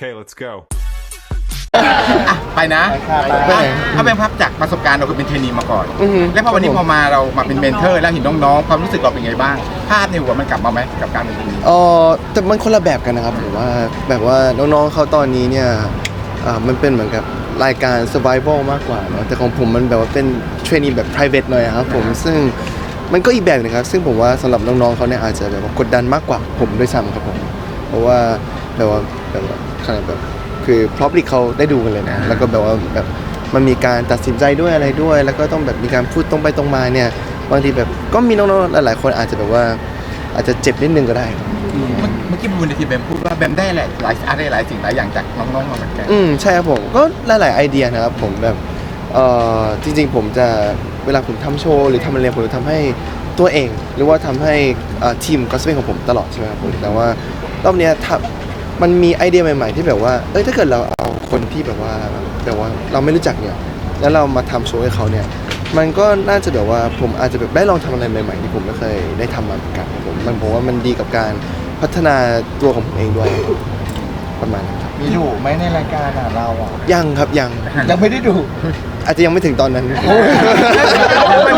Okay, let's go. ไปนะไปไหน ถ้าเป็นภาพจากประสบการณ์เราคือเป็นเทรนนีมาก่อน อือฮึแล้วพอวันนี้ครับพผอมมาเรามาเป็นเมนเทอร์ แล้วเห็นน้องๆความรู้สึกเราเป็นไงบ้าง ภาพในหัวมันกลับมาไหมกับการเป็นเทรนนีเออแต่มันคนละแบบกันนะครับผมว่าแบบว่าน้องๆเขาตอนนี้เนี่ยอ่ามันเป็นเหมือนกับรายการ survival มากกว่าเนอะแต่ของผมมันแบบว่าเป็นเทรนนิ่แบบ private หน่อยอะครับผมซึ่งมันก็อีกแบบหนึงครับ ซึ่งผมว่าสำหรับน้องๆเขาเนี่ยอาจจะแบบว่ากดดันมากกว่าผมด้วยซ้ำครับผม เพราะว่าแบบว่าแบบว่า ขนาดแบบคือ public เขาได้ดูกันเลยนะ แล้วก็แบบว่าแบบมันมีการตัดสินใจด้วยอะไรด้วย แล้วก็ต้องแบบมีการพูดตรงไปตรงมาเนี่ยบางทีแบบก็มีน้องๆหลายๆคนอาจจะแบบว่า อาจจะเจ็บนิดนึงก็ได้ครับเมื่อกี้บูนในทีแบมพูดว่าแบมได้หลายหลายอะไรหลายสิ่งหลายอย่างจากน้องๆมาเหมือนกันอืมใช่ครับผมก็หลายๆไอเดียนะครับผมแบบเอ่อจริง ๆ ผมจะเวลาผมทำโชว์หรือทำอะไรผมจะทำให้ตัวเอง หรือว่าทำให้เอ่อทีมก็สเปนของผมตลอดใช่ไหมครับผมแต่ว่ารอบเนี้ยถ้า มันมีไอเดียใหม่ ๆ ที่แบบว่า เอ้ยถ้าเกิดเราเอาคนที่แบบว่าแบบว่าเราไม่รู้จักเนี่ย แล้วเรามาทำโชว์ให้เขาเนี่ย มันก็น่าจะแบบว่าผมอาจจะแบบได้ลองทำอะไรใหม่ ๆ ที่ผมไม่เคยได้ทำมาเหมือนกันครับผมมันผมว่ามันดีกับการพัฒนาตัวของผมเองด้วยประมาณนั้นครับมีดุไหมในรายการอะเราอะยังครับยังยังไม่ได้ดูอาจจะยังไม่ถึงตอนนั้นกา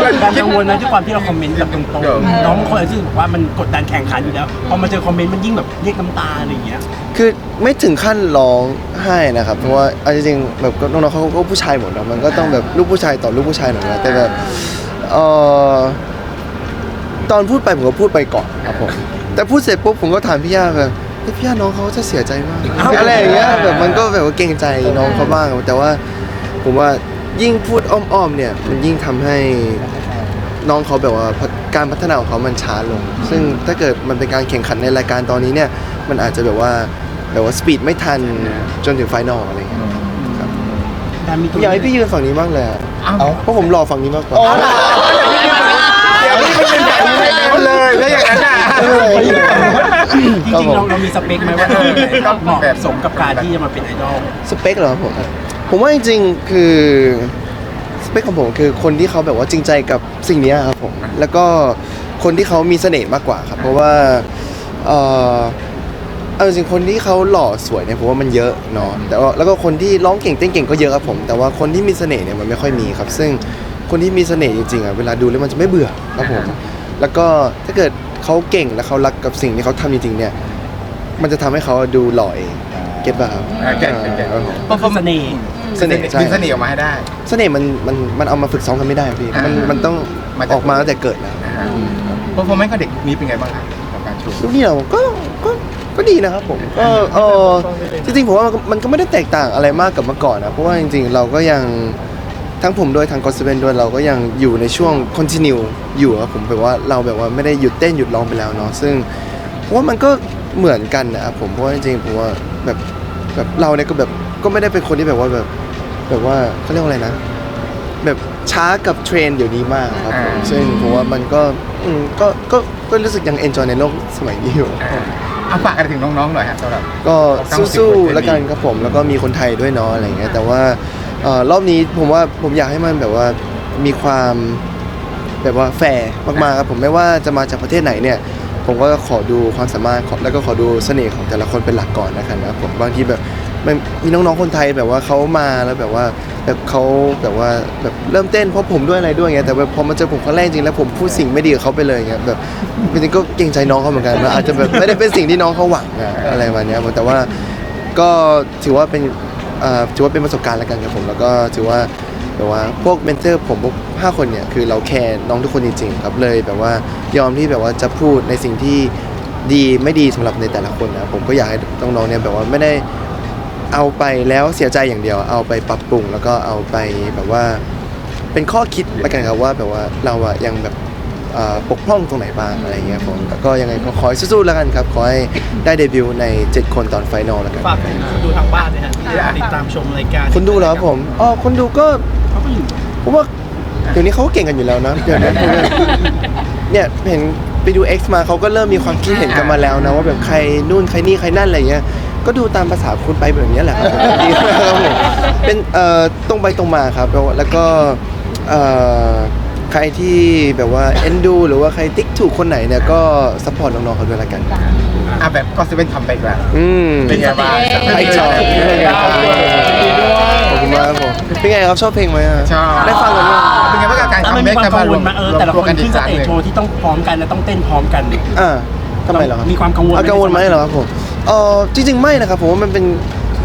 รกังวลนะที่ความที่เราคอมเมนต์แบบตรงๆน้องบางคนที่บอกว่ามันกดดันแข่งขันอยู่แล้วพอมาเจอคอมเมนต์มันยิ่งแบบเรียกน้ำตาอะไรอย่างเงี้ยคือไม่ถึงขั้นร้องไห้นะครับเพราะว่าเอาจริงๆแบบก็น้องๆเขาก็ผู้ชายหมดนะมันก็ต้องแบบลูกผู้ชายต่อลูกผู้ชายหน่อยนะแต่แบบเออตอนพูดไปผมก็พูดไปก่อนครับผมแต่พูดเสร็จปุ๊บผมก็ถามพี่ย่าแบบเฮ้ยพี่ย่าน้องเขาจะเสียใจมากอะไรอย่างเงี้ยแบบมันก็แบบว่าเกรงใจน้องเขาบ้างแต่ว่าผมว่ายิ่งพูดอ้อมๆเนี่ยมันยิ่งทำให้ น้องเขาแบบว่าพัฒการพัฒนาของเขามันช้าลง ซึ่งถ้าเกิดมันเป็นการแข่งขันในรายการตอนนี้เนี่ย มันอาจจะแบบว่าแบบว่าสปีดไม่ทันจนถึงไฟนอลอะไรอย่างเงี้ยครับการมีตัวอยากให้พี่ยืนฝั่งนี้บ้างเลยอะเอ้าเพราะผมรอฝั่งนี้มากกว่าเดี๋ยวนี้มันเป็นแบบนี้เลยแล้วอย่างนั้นอะจริงๆเราเรามีสเปคไหมว่าเออต้องเหมาะแบบสมกับการที่จะมาเป็นไอดอลสเปคเหรอผมผมว่าจริงๆคือส เปคของผมคือคนที่เขาแบบว่าจริงใจกับสิ่งเนี้ยครับผมแล้วก็คนที่เขามีเสน่ห์มากกว่าครับ เพราะว่าเอ่อเอาจริงๆคนที่เขาหล่อสวยเนี่ยผมว่ามันเยอะเนาะแต่ว่าแล้วก็คนที่ร้องเก่งเต้นเก่งก็เยอะครับผม แต่ว่าคนที่มีเสน่ห์เนี่ยมันไม่ค่อยมีครับ ซึ่งคนที่มีเสน่ห์จริงๆอะเวลาดูแล้วมันจะไม่เบื่อครับผมแล้วก็ถ้าเกิดเขาเก่งและเขารักกับสิ่งที่เขาทำจริงๆเนี่ย มันจะทำให้เขาดูหล่อเองเก็ตป่ะครับอ่าเก็ตเก็ตเก็ตอ่าก็คือเสน่ห์ เสน่ห์ใช่ดึงเสน่ห์ออกมาให้ได้ เสน่ห์มันมันมันเอามาฝึกซ้อมกันไม่ได้พี่มันอ่ามัมันต้องมาจาก ออกมาตั้งแต่เกิดแล้วเพราะผมไม่ก็เด็กนี้เป็นไงบ้างครับกับการโชว์ ลูกนี่เราก็ก็ก็ดีนะครับผมก็เออจริงๆผมว่ามันก็มันก็ไม่ได้แตกต่างอะไรมากกับเมื่อก่อนนะเพราะว่าจริงๆเราก็ยังทั้งผมด้วยทั้งกอสเซเนด้วยเราก็ยังอยู่ในช่วงคอนติเนียอยู่ครับผมแบบว่าเราแบบว่าไม่ได้หยุดเต้นหยุดร้องไปแล้วเนาะซึ่งผมว่ามันก็เหมือนกันนะครับผมเพราะว่าจริงๆผมว่าแบบแบบเราเนี่ยก็แบบก็ไม่ได้เป็นคนที่แบบว่าแบบ แบบว่าเขาเรียกว่าอะไรนะ แบบช้ากับเทรนด์เดี๋ยวนี้มากครับผมอ่าซึ่งผมว่ามันก็อืมก็ก็ก็รู้สึกยังเอนจอยในโลกสมัยนี้อยู่ เอาฝากกันถึงน้องๆหน่อยฮะสำหรับ ก็ทั้งสู้10ๆแล้วกันครับผมแล้วก็มีคนไทยด้วยเนาะอะไรอย่างเงี้ยแต่ว่าเอ่อรอบนี้ผมว่าผมอยากให้มันแบบว่ามีความแบบว่าแฟร์มากๆครับผมไม่ว่าจะมาจากประเทศไหนเนี่ย ผมก็ขอดูความสามารถของแล้วก็ขอดูเสน่ห์ของแต่ละคนเป็นหลักก่อนนะครับนะผมบางทีแบบ มันมีน้องๆคนไทยแบบว่าเขามาแล้วแบบว่าแบบเขาแบบว่าแบบเริ่มเต้นเพราะผมด้วยอะไรด้วยเงี้ยแต่แบบพอมาเจอผมครั้งแรกจริงแล้วผมพูดสิ่งไม่ดีกับเขาไปเลยเงี้ยแบบจริงๆก็เกรงใจน้องเขาเหมือนกันนะอาจจะแบบไม่ได้เป็นสิ่งที่น้องเขาหวังอะอะไรประมาณเนี้ยแต่ว่าก็ถือว่าเป็นเอ่อถือว่าเป็นประสบการณ์แล้วกันครับผมแล้วก็ถือว่าแบบว่าพวกเมนเทอร์ผมพวกห้าคนเนี่ยคือเราแคร์น้องทุกคนจริงๆครับเลยแบบว่ายอมที่แบบว่าจะพูดในสิ่งที่ดีไม่ดีสำหรับในแต่ละคนนะผมก็อยากให้น้องๆเนี่ยแบบว่าไม่ได้ เอาไปแล้วเสียใจอย่างเดียว เอาไปปรับปรุงแล้วก็เอาไปแบบว่า เป็นข้อคิดแล้วกันครับว่าแบบว่าเราอะยังแบบเอ่อปกพร่องตรงไหนบ้างอะไรเงี้ยผมแล้วก็ยังไงก็ขอให้สู้ๆแล้วกันครับ ขอให้ได้เดบิวต์ใน 7 คนตอนไฟนอลแล้วกันฝากถึงคนดูทางบ้านนะฮะที่ติดตามชมรายการคนดูเหรอครับผมอ๋อคนดูก็เขาก็อยู่ผมว่าเดี๋ยวนี้เขาก็เก่งกันอยู่แล้วนะเดี๋ยวนี้ผมว่าเนี่ยเห็นไปดู X มาเขาก็เริ่มมีความคิดเห็นกันมาแล้วนะว่าแบบใครนู่นใครนี่ใครนั่นอะไรเงี้ย ก็ดูตามภาษาคุณไปแบบนี้แหละครับดีครับผมเป็นเอ่อตรงไปตรงมาครับ แล้วแล้วก็เอ่อใครที่แบบว่าเอ็นดูหรือว่าใครติ๊กถูกคนไหนเนี่ยก็ซัพพอร์ตน้องๆเขาด้วยละกัน อะแบบก็เซเว่นทำไปแล้วอืมเป็นไงบ้างไอจอยขอบคุณมากครับผมเป็นไงครับชอบเพลงไหมอะชอบได้ฟังกันไหมเป็นไงบ้างกับการถ้ามันทำมีแม็กความกันกัมางรววลมมาเออแต่ละรควมกันนอีขึ้กนคสรั้งเตหจนึ่งโชว์ที่ต้องพร้อมกันและต้องเต้นพร้อมกันอ่าทำไมเหรอครับมีความกังวลอะกังวลไหมเหรอครับผม เออจริง ๆ ไม่นะครับผมว่ามันเป็น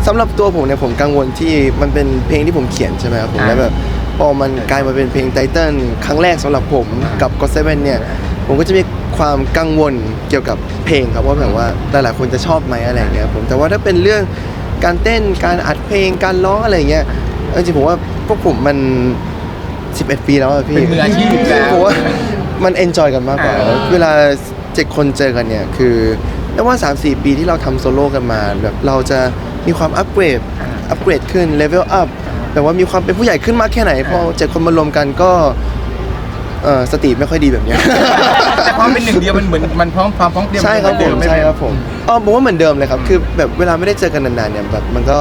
สำหรับตัวผมเนี่ยผมกังวลที่มันเป็นเพลงที่ผมเขียนใช่ไหมครับผมแล้วแบบพอมันกลายมาเป็นเพลงไตเติ้ลครั้งแรกสำหรับผมกับก็เซเว่นเนี่ยผมก็จะมีความกังวลเกี่ยวกับเพลงครับว่าแบบว่าหลายๆคนจะชอบไหมอะไรอย่างเงี้ยครับผมแต่ว่าถ้าเป็นเรื่องการเต้นการอัดเพลงการร้องอะไรอย่างเงี้ยเอาจริงๆผมว่าพวกผมมัน 11 ปีแล้วอะพี่เป็นมืออาชีพแล้ว ผมว่า มันเอนจอยกันมากกว่า อ่า เวลาเจ็ดคนเจอกันเนี่ย คือ ไม่ว่า 3-4 ปีที่เราทำโซโล่กันมาแบบเราจะมีความอัปเกรดอัปเกรดขึ้นเลเวลอัพแต่ว่ามีความเป็นผู้ใหญ่ขึ้นมากแค่ไหนพอเจ็ดคนมารวมกันก็เออสติไม่ค่อยดีแบบเนี้ย แต่ความเป็นหนึ่งเดียวมันเหมือนมันพร้อมความพร้อมเพรียงใช่ครับผมเหอนเดิใช่ครับผมอ๋อผมว่าเหมือนเดิมเลยครับ คือแบบเวลาไม่ได้เจอกันนานๆเนี่ยแบบมันก็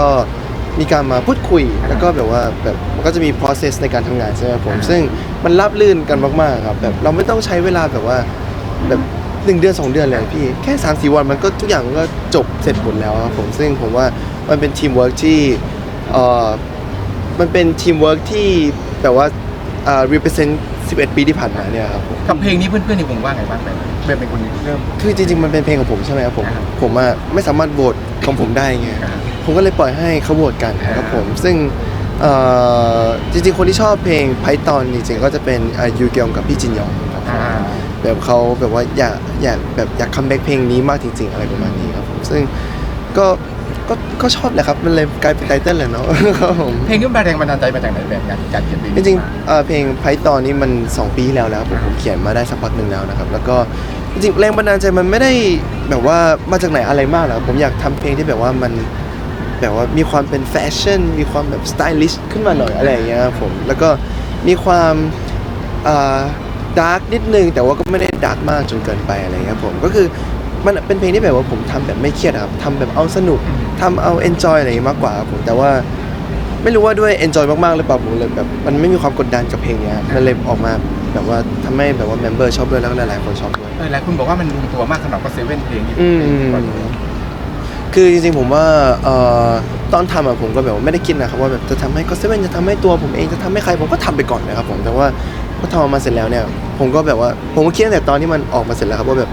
มีการมาพูดคุย แล้วก็แบบว่าแบบมันก็จะมี process ในการทำงานใช่ไหมครับผม ซึ่งมันรับลื่นกันมากๆครับแบบเราไม่ต้องใช้เวลาแบบว่าแบบ หนึ่งเดือนสองเดือนเลยพี่แค่สามสี่วันมันก็ทุกอย่างมันก็จบเสร็จหมดแล้วครับผมซึ่งผมว่ามันเป็นทีมเวิร์กที่เอ่อมันเป็นทีมเวิร์กที่แบบว่าอ่า represent 11 ปีที่ผ่านมาเนี่ยครับผมกับเพลงนี้เพื่อนๆในวงว่าไงบ้างแบบแบบเป็นคนเริ่ม คือจริงๆมันเป็นเพลงของผมใช่ไหมครับผมครับผมอะไม่สามารถโหวตของผมได้ไงครับผมก็เลยปล่อยให้เขาโหวตกันครับผมซึ่งเอ่อจริงๆคนที่ชอบเพลงไพตอนจริงๆก็จะเป็นอายูเกียงกับพี่จินยองครับ อ่า แบบเขาแบบว่าอยากอยากแบบอยากคัมแบ็กเพลงนี้มากจริง ๆ อะไรประมาณนี้ครับผมซึ่งก็ก็ก็ชอบแหละครับมันเลยกลายเป็นไตเติ้ลแหละเนาะครับผมเพลงนี้มาแรงบันดาลใจมาจากไหนแบบการการเขียนเพลงจริงๆเอ่อเพลงไพตอนนี้มัน 2 ปีที่แล้วแล้วผมผมเขียนมาได้สักพักหนึ่งแล้วนะครับ แล้วก็จริงๆแรงบันดาลใจมันไม่ได้แบบว่ามาจากไหนอะไรมากหรอกผมอยากทำเพลงที่แบบว่ามันแบบว่ามีความเป็นแฟชั่น มีความแบบสไตลิชขึ้นมาหน่อยอะไรอย่างเงี้ยครับผมแล้วก็มีความ ดาร์กนิดนึงแต่ว่าก็ไม่ได้ดาร์กมากจนเกินไปอะไรอย่างเงี้ยครับผมก็คือมันเป็นเพลงที่แบบว่าผมทำแบบไม่เครียดอะครับทำแบบเอาสนุกทำเอาเอนจอยอะไรอย่างเงี้ยมากกว่าครับผมแต่ว่าไม่รู้ว่าด้วย enjoy มากๆหรือเปล่าผมเลยแบบมันไม่มีความกดดันกับเพลงเนี้ยมันเลยออกมาแบบว่าทำให้แบบว่าเมมเบอร์ชอบด้วยแล้วก็หลายๆคนชอบด้วยเออหลายคนบอกว่ามันลงตัวมากสำหรับก็เซเว่นเพลงนี้อืมคือจริงๆผมว่าเอ่อตอนทำอะผมก็แบบว่าไม่ได้คิดนะครับว่าแบบจะทำให้ก็เซเว่นจะทำให้ตัวผมเองจะทำให้ใครผมก็ทำไปก่อนนะครับผมแต่ว่าพ อทำออกมาเสร็จแล้วเนี่ย ผมก็แบบว่าผมก็คิดตั้งแต่ตอนที่มันออกมาเสร็จแล้วครับว่าแบบ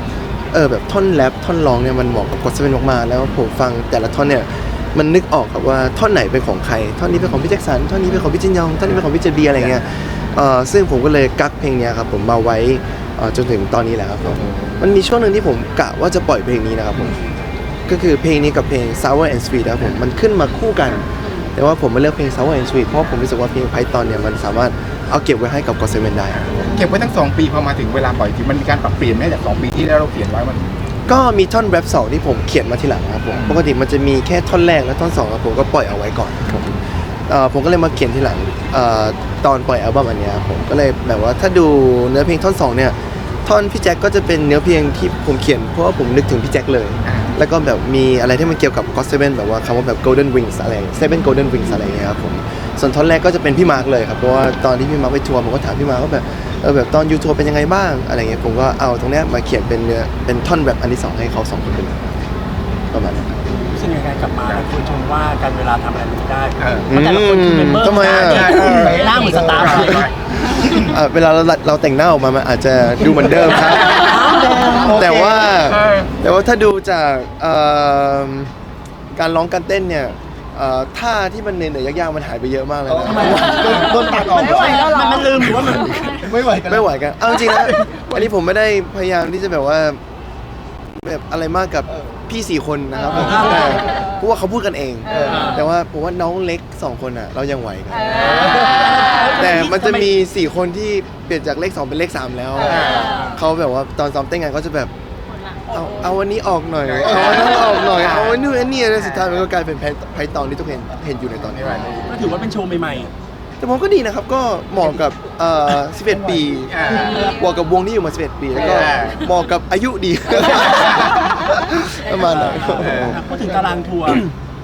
เออแบบท่อนแรปท่อนร้องเนี่ยมันเหมาะกับก็เซเว่นมากๆแล้วผมฟังแต่ละท่อนเนี่ยมันนึกออกครับว่าท่อนไหนเป็นของใคร ท่อนนี้เป็นของพี่แจ็คสันท่อนนี้เป็นของพี่จินยองท่อนนี้เป็นของพี่เจเบียอะไรเงี้ยเออซึ่งผมก็เลยกักเพลงเนี้ยครับผมมาไว้อ่อจนถึงตอนนี้แหละครับผมมันมีช่วงหนึ่งที่ผมกะว่าจะปล่อยเพลงนี้นะครับผมก็คือเพลงนี้กับเพลง Sour and Sweet นะครับผมมันขึ้นมาคู่กัน แต่ว่าผมมาเลือกเพลง Sour and Sweet เพราะผมรู้สึกว่าเพลง Python เนี่ยมันสามารถ เอาเก็บไว้ให้กับ g o s เ e นได้ครับผมเก็บไว้ตั้งสองปีพอมาถึงเวลาปล่อยทีมันมีการปรับเปลี่ยนไหมจากสองปีที่แล้วเราเขียนไว้มัน ก็มีท่อนแรปสองที่ผมเขียนมาทีหลังครับผมปกติมันจะมีแค่ท่อนแรกและท่อนสองครับผมก็ปล่อยเอาไว้ก่อนครับผมเอ่อผมก็เลยมาเขียนทีหลังเอ่อตอนปล่อยอัลบั้มอันเนี้ยครับผมก็เลยแบบว่าถ้าดูเนื้อเพลงท่อนสองเนี่ยท่อนพี่แจ็คก็จะเป็นเนื้อเพลงที่ผมเขียนเพราะว่าผมนึกถึงพี่แจ็คเลย แล้วก็แบบมีอะไรที่มันเกี่ยวกับ God Seven แบบว่าคำว่าแบบ Golden Wings อะไร Seven Golden Wings อะไรอย่างเงี้ยครับผมส่วนท่อนแรกก็จะเป็นพี่มาร์กเลยครับเพราะว่าตอนที่พี่มาร์กไปทัวร์ผมก็ถามพี่มาร์กว่าแบบเออแบบตอนยูทัวร์เป็นยังไงบ้างอะไรเงี้ยผมก็เอาตรงเนี้ยมาเขียนเป็นเนื้อเป็นท่อนแบบอันที่สองให้เขาสองคนเป็นประมาณนั้นครับ รู้สึกยังไงกลับมาหลายคนชมว่าการเวลาทำอะไรมันไม่ได้เออ เพราะแต่ละคนคือเมมเบอร์ทำไมอะหน้าเหมือนสตาร์ฟเลยอะเวลาเราเราแต่งหน้าออกมามันอาจจะดูเหมือนเดิมครับ แต่ว่าเออ แต่ว่าถ้าดูจากเอ่อการร้องการเต้นเนี่ยเอ่อท่าที่มันเหนื่อยๆยากๆมันหายไปเยอะมากเลยนะ ทำไมวะโดนตัดออกไม่ไหวแล้วมันมันลืมหรือว่ามันไม่ไหวกันไม่ไหวกัน เอาจริงๆนะ อันนี้ผมไม่ได้พยายามที่จะแบบว่า แบบอะไรมากกับ พี่สี่คนนะครับผมแต่เพราะว่าเขาพูดกันเอง แต่ว่าผมว่าน้องเล็กสองคนอะ เรายังไหวกันแต่มันจะมีสี่คนที่เปลี่ยนจากเลขสองเป็นเลขสามแล้วเขาแบบว่าตอนซ้อมเต้นงานเขาจะแบบเอาเอาวันนี้ออกหน่อย เอาวันนั้นออกหน่อย เอาวันนู้นอันนี้แล้วสุดท้ายมันก็กลายเป็นไพตอนที่ทุกคนเห็นอยู่ในตอนนี้ก็ถือว่าเป็นโชว์ใหม่ แต่ผมก็ดีนะครับก็เหมาะกับเอ่อ11 ปีอ่า เหมาะกับวงที่อยู่มา 11 ปีแล้วก็อ่าเหมาะกับอายุดี ประมาณนั้นๆอะพูดถึงตารางทัวร์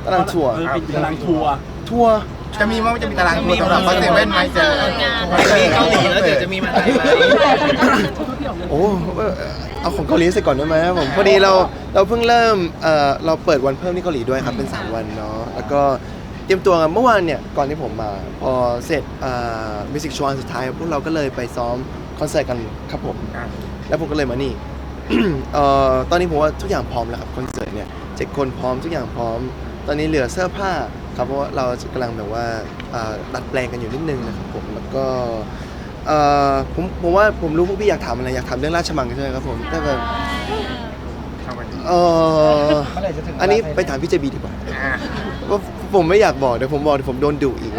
ตารางทัวร์ เออเป็นตารางทัวร์ ทัวร์ จะมีมั้ยจะมีตารางทัวร์สำหรับคอนเสิร์ตเว่นไหมเจอมีเกาหลีแล้วเดี๋ยวจะมีมาไทยไหม โอ้เออเอาของเกาหลีใส่ก่อนได้ไหมครับผมพอดีเราเราเพิ่งเริ่มเอ่อเราเปิดวันเพิ่มที่เกาหลีด้วยครับเป็น 3 วันเนาะแล้วก็ เตรียมตัวกันเมื่อวานเนี่ยก่อนที่ผมมา พอเสร็จมิวสิกโชว์อันสุดท้าย พวกเราก็เลยไปซ้อมคอนเสิร์ตกันครับผม แล้วผมก็เลยมานี่เอ่อตอนนี้ผมว่าทุกอย่างพร้อมแล้วครับคอนเสิร์ตเนี่ยเจ็ดคนพร้อมทุกอย่างพร้อม ตอนนี้เหลือเสื้อผ้าครับเพราะว่าเรากำลังแบบว่าอ่าดัดแปลงกันอยู่นิดนึงนะครับผมแล้วก็เอ่อผมผมว่าผมรู้พวกพี่อยากถามอะไรอยากถามเรื่องราชมังใช่ไหมครับผมแต่แบบเออเมื่อไหร่จะถึงอันนี้ราชมังไปถามพี่เจบีดีกว่าอ่าว่า ผมไม่อยากบอกเดี๋ยวผมบอกเดี๋ยวผมโดนดุอีก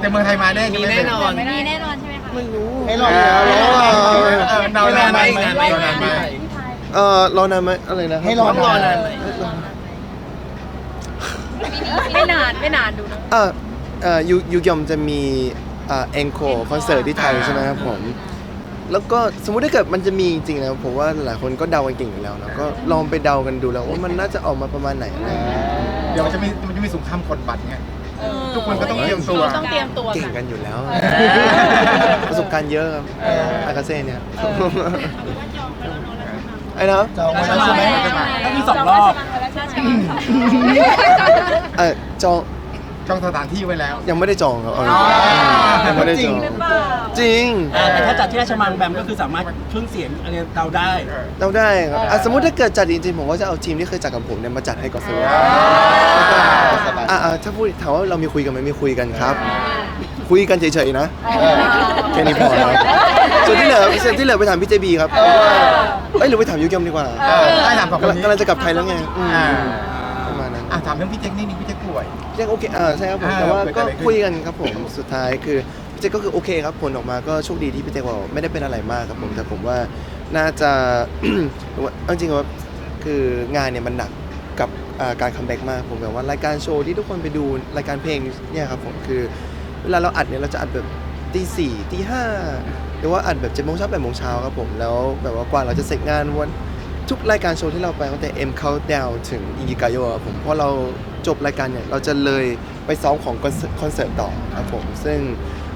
แต่เมืองไทยมาแน่มีแน่นอน มีแน่นอนใช่ไหมคะไม่รู้ให้รอเออีกแล้วอรอเออนานไหมนานไหมนานไหมเออรอนานไหมอะไรนะคบให้รอ ต้องรอนานไหมไม่นานไม่นานดูนะอ่าเอ่อยูยูยอมจะมีอ่าเอ็นโคคอนเสิร์ตที่ไทยใช่ไหมครับผม แล้วก็สมมุติถ้าเกิดมันจะมีจริงๆนะผมว่าหลายคนก็เดากันเก่งอยู่แล้วนะก็ลองไปเดากันดูแล้วว่ามันน่าจะออกมาประมาณไหนอะไรอย่างเงี้ยเดี๋ยวมันจะมีมันจะมีสงครามกดบัตรไงทุกคนก็ต้องเตรียมตัว ต้องเตรียมตัวเก่งค่ะกันอยู่แล้วประสบการณ์เยอะครับอากาเซ่เนี่ยไอ้นะจองไว้แล้วใช่ไหม ก็คือสองรอบ เออจอง จองสถานที่ไว้แล้ว ยังไม่ได้จองครับเอาอ๋อยังไม่ได้จอง จริง อ่าแต่ถ้าจัดที่ราชมังแบมก็คือสามารถเครื่องเสียงอะไรเตาได้ เราได้ครับอะสมมุติถ้าเกิดจัดจริงๆผมก็จะเอาทีมที่เคยจัดกับผมเนี่ยมาจัดให้ก่อนเลยอะอะถ้าพูดถามว่าเรามีคุยกันไหมมีคุยกันครับ คุยกันเฉยๆนะแค่นี้พอแล้วส่วนที่เหลือส่วนที่เหลือไปถามพี่เจบีครับเพราะว่าเอ้ยหรือไปถามยูยอมดีกว่าเออได้ถามสองคนกำลังนี้ กำลังจะกลับไทยแล้วไงอืม อ่าประมาณนั้น อะถามเรื่องพี่เจ๊กนี่นี่พี่เจ๊กป่วย ยังโอเคอ่าใช่ครับผม อ่าแต่ว่าเกิดก็อะไรขึ้น คุยกันครับผม สุดท้ายคือพี่เจก็คือโอเคครับ ผลออกมาก็โชคดีที่พี่เจบอกไม่ได้เป็นอะไรมากครับผม แต่ผมว่าน่าจะว่าเอาจริงๆว่าคืองานเนี่ยมันหนักกับอ่าการคัมแบ็กมาก ผมแบบว่ารายการโชว์ที่ทุกคนไปดูรายการเพลงเนี่ยครับผมคือ เวลาเราอัดเนี่ยเราจะอัดแบบตีสี่ตีห้าหรือว่าอัดแบบเจ็ดโมงเช้าแปดโมงเช้าครับผมแล้วแบบว่ากว่าเราจะเสร็จงานวัน ทุกรายการโชว์ที่เราไปตั้งแต่ M Countdown ถึงอิงกิกาโยครับผมพอเราจบรายการเนี่ยเราจะเลยไปซ้อมของคอนเสิร์ตคอนเสิร์ตต่อครับผมซึ่ง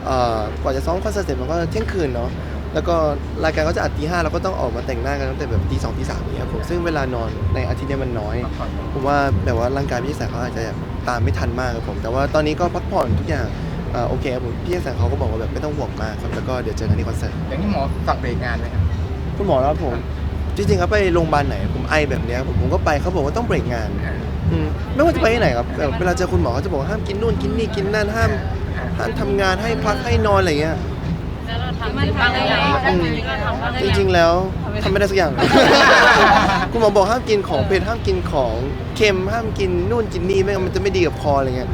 เอ่อกว่าจะซ้อมคอนเสิร์ตเสร็จมันก็เที่ยงคืนเนาะแล้วก็รายการก็จะอัดตีห้าเราก็ต้องออกมาแต่งหน้ากันตั้งแต่แบบตีสองตีสามนี้ครับผมซึ่งเวลานอนในอาทิตย์เนี้มันน้อยผมว่าแบบว่าร่างกายพี่แสงเขาอาจจะแบบตามไม่ทันมากครับผม แต่ว่าตอนนี้ก็พักผ่อนทุกอย่างอ่าโอเคครับผมพี่แสงเขาก็บอกว่าแบบไม่ต้องห่วงมากครับแล้วก็เดี๋ยวเจอกันที่คอนเสิร์ตอย่างนี้หมอสั่งเบรกงานไหมครับคุณหมอแล้วผม จริงๆครับไปโรงพยาบาลไหนผมไอแบบเนี้ยผมผมก็ไปเขาบอกว่าต้องเบรกงานอืมไม่ว่าจะไปที่ไหนครับแบบเวลาเจอคุณหมอเขาจะบอกว่าห้ามกินนู่นกินนี่กินนั่นห้ามห้ามทำงานให้พักให้นอนอะไรเงี้ยมันทำได้ไงอืมจริงๆแล้วทำไม่ได้สักอย่าง คุณหมอบอกห้ามกินของเผ็ดห้ามกินของเค็มห้ามกินนู่นกินนี่ไม่งั้นมันจะไม่ดีกับคออะไรเงี้ย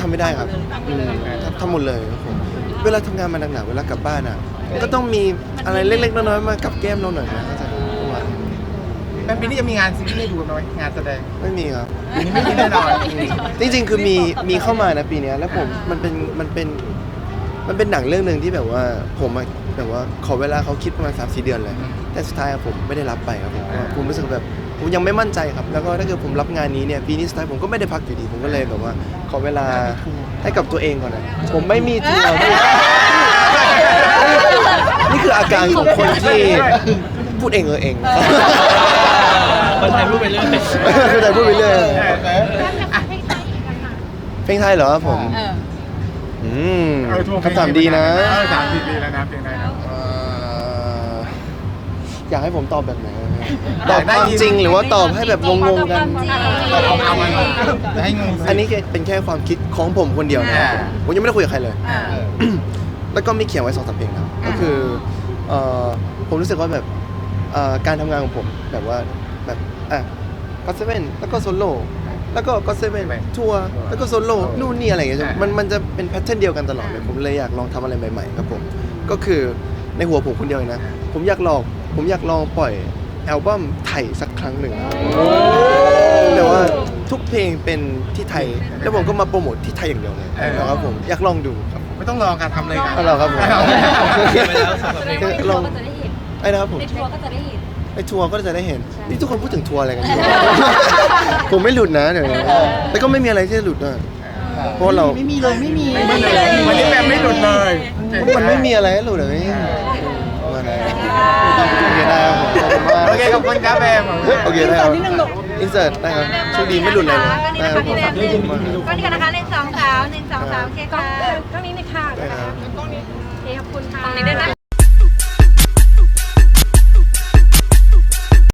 ทำไม่ได้ครับอืมทำทำหมดเลยครับผมเวลาทำงานมาหนักๆเวลากลับบ้านอะ ก็ต้องมีอะไรเล็กๆน้อยๆมากับแก้มเราหน่อยนะเข้าใจไหมประมาณนั้น แม่ปีนี้จะมีงานซีรีส์ให้ดูไหมงานแสดงไม่มีครับ ปีนี้ไม่มีแน่นอนจริงๆ คือมีมีเข้ามานะปีเนี้ยแล้วผมมันเป็นมันเป็นมันเป็นหนังเรื่องหนึ่งที่แบบว่าผมอะแบบว่าขอเวลาเขาคิดประมาณ3 4เดือนเลย แต่สุดท้ายอะผมไม่ได้รับไปครับผมเพราะว่าผมรู้สึกแบบผมยังไม่มั่นใจครับ แล้วก็ถ้าเกิดผมรับงานนี้เนี่ยปีนี้สุดท้ายผมก็ไม่ได้พักอยู่ดีผมก็เลยแบบว่า ขอเวลาให้กับตัวเองก่อนนะผมไม่มีทัวร์นี่คืออาการของคนที่พูดเองเออเอง คนไทยพูดไปเรื่อยคือแต่พูดไปเรื่อยเพลงไทยเหรอครับผมเอออืมออทวงเพลงคำถามดีนะเออถามดีแล้วนะเพลงไทยนะอยากให้ผมตอบแบบไหนตอบความจริงหรือว่าตอบให้แบบงงๆกันอันนี้เป็นแค่ความคิดของผมคนเดียวนะผมยังไม่ได้คุยกับใครเลย แล้วก็มีเขียนไว้สองสามเพลงนะก็คือผมรู้สึกว่าแบบการทำงานของผมแบบว่า แบบอะก็เซเว่นแล้วก็โซโล่แล้วก็ก็เซเว่นทัวร์แล้วก็โซโล่นู่นนี่อะไรอย่างเงี้ยมันมันจะเป็นแพทเทิร์นเดียวกันตลอดเลยผมเลยอยากลองทำอะไรใหม่ ๆ ครับผม ก็คือในหัวผมคนเดียวเลยนะ ผมอยากลองผมอยากลองปล่อยอัลบั้มไทยสักครั้งหนึ่งแต่ว่าทุกเพลงเป็นที่ไทย แล้วผมก็มาโปรโมทที่ไทยอย่างเดียวเลยนะครับผมอยากลองดูครับไม่ต้องรอการทำเลยครับเอาเหรอครับผมเอาๆเขียนไปแล้วสำหรับเพลงในทัวร์ก็จะได้เห็นไอ้นะครับผมในทัวร์ก็จะได้เห็น ไอ้ทัวร์ก็จะได้เห็น นี่ทุกคนพูดถึงทัวร์อะไรกันอยู่ ผมไม่หลุดนะเดี๋ยวนี้แต่ก็ไม่มีอะไรที่จะหลุดนะเพราะเรา ไม่มีเลยไม่มีไม่เลยวันนี้แบมไม่หลุดเลยมันไม่มีอะไรให้หลุดเลยมาไหนโอเคได้ครับผมขอบคุณมากโอเคขอบคุณครับแบมโอเคได้ครับอินเสิร์ตได้ครับโชคดีไม่หลุดเลยได้ครับผมขอบคุณมากครับก็นี่กันนะคะหนึ่งสองสามหนึ่งสองสามโอเคค่ะกล้องนี้หนึ่งค่ะได้ครับโอเคขอบคุณค่ะตรงนี้ได้ไหม